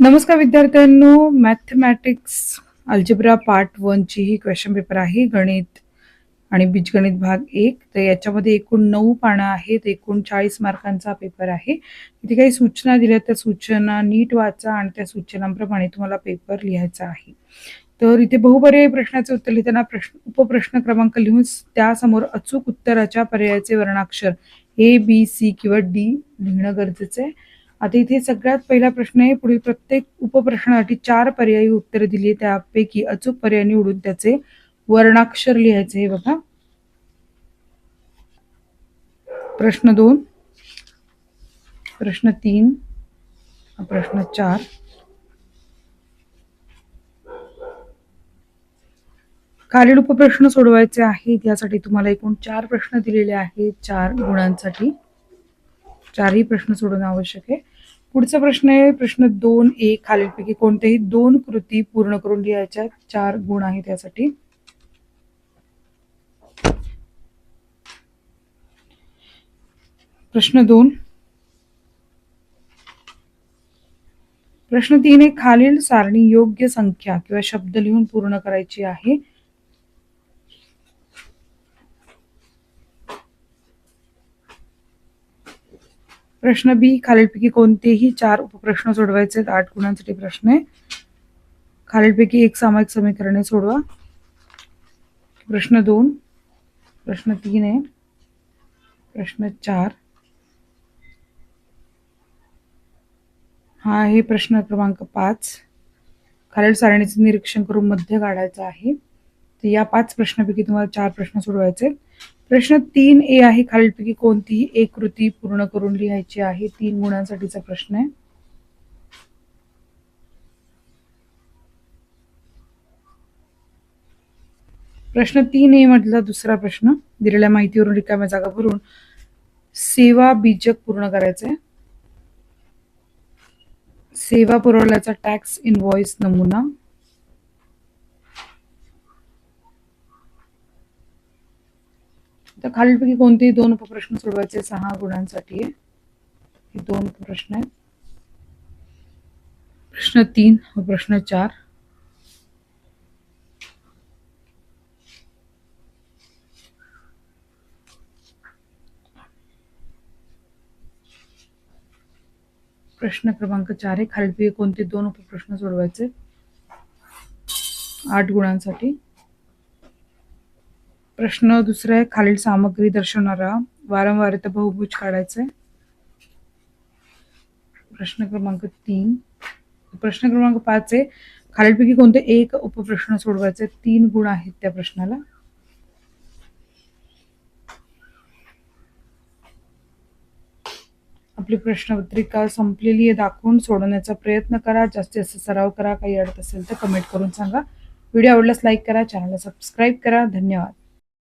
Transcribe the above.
नमस्कार विद्यार्थ्यांनो mathematics algebra part वनची ही क्वेश्चन पेपर आहे गणित आणि बीजगणित भाग एक. तर याच्यामध्ये एकूण नऊ पानं आहेत एकूण चाळीस मार्कांचा पेपर आहे. इथे काही सूचना दिल्या त्या सूचना नीट वाचा आणि त्या सूचनांप्रमाणे तुम्हाला पेपर लिहायचा आहे. तर इथे बहुपर्यायी प्रश्नाचे उत्तर लिहिताना प्रश्न उपप्रश्न क्रमांक लिहून त्यासमोर अचूक उत्तराच्या पर्यायाचे वर्णाक्षर ए बी सी किंवा डी लिहिणं गरजेचं आहे. आता इथे सगळ्यात पहिला प्रश्न आहे पुढील प्रत्येक उपप्रश्नासाठी चार पर्यायी उत्तरे दिली त्यापैकी अचूक पर्याय निवडून त्याचे वर्णाक्षर लिहायचे हे बघा. प्रश्न दोन प्रश्न तीन प्रश्न चार. खालील उपप्रश्न सोडवायचे आहेत यासाठी तुम्हाला एकूण चार प्रश्न दिलेले आहेत चार गुणांसाठी. चारही प्रश्न सोडवणं आवश्यक आहे. पुढचा प्रश्न आहे प्रश्न दोन ए खालीलपैकी कोणत्याही दोन कृती पूर्ण करून लिहायच्या चार गुण आहेत यासाठी. प्रश्न दोन. प्रश्न तीन आहे खालील सारणी योग्य संख्या किंवा शब्द लिहून पूर्ण करायची आहे. प्रश्न बी खालीलपैकी कोणतेही चार उपप्रश्न सोडवायचे आहेत? आठ गुणांसाठी प्रश्न आहे. खालीलपैकी एक सामायिक समीकरणे सोडवा. प्रश्न दोन प्रश्न तीन आहे. प्रश्न चार. हा आहे प्रश्न क्रमांक पाच. खालील सारणीचे निरीक्षण करून मध्य काढायचं आहे. तर या पाच प्रश्नापैकी तुम्हाला चार प्रश्न सोडवायचे आहेत. प्रश्न तीन ए आहे खालीलपैकी कोणतीही एक कृती पूर्ण करून लिहायची आहे. तीन गुणांसाठीचा प्रश्न आहे. प्रश्न तीन ए मधला दुसरा प्रश्न. दिलेल्या माहितीवरून रिकाम्या जागा भरून सेवा बीजक पूर्ण करायचं आहे. सेवा पुरवल्याचा टॅक्स इनव्हॉइस नमुना. तर खालीलपैकी कोणतेही दोन उपप्रश्न सोडवायचे सहा गुणांसाठी. आहे हे दोन उपप्रश्न आहेत. प्रश्न तीन व प्रश्न चार. प्रश्न क्रमांक चार आहे. खालीलपैकी कोणते दोन उपप्रश्न सोडवायचे आठ गुणांसाठी. प्रश्न दुसरा आहे खालील सामग्री दर्शवणारा. वारंवारिता बहुभुज काढायचा. आहे प्रश्न क्रमांक तीन. प्रश्न क्रमांक पाच आहे. खालीलपैकी कोणते एक उपप्रश्न सोडवायचे? तीन गुण आहेत त्या प्रश्नाला. आपली प्रश्नपत्रिका संपलेली आहे. दाखवून सोडवण्याचा प्रयत्न करा. जास्तीत जास्त सराव करा. काही अडत असेल तर कमेंट करून सांगा. व्हिडिओ आवडल्यास लाईक करा. चॅनलला सबस्क्राईब करा. धन्यवाद.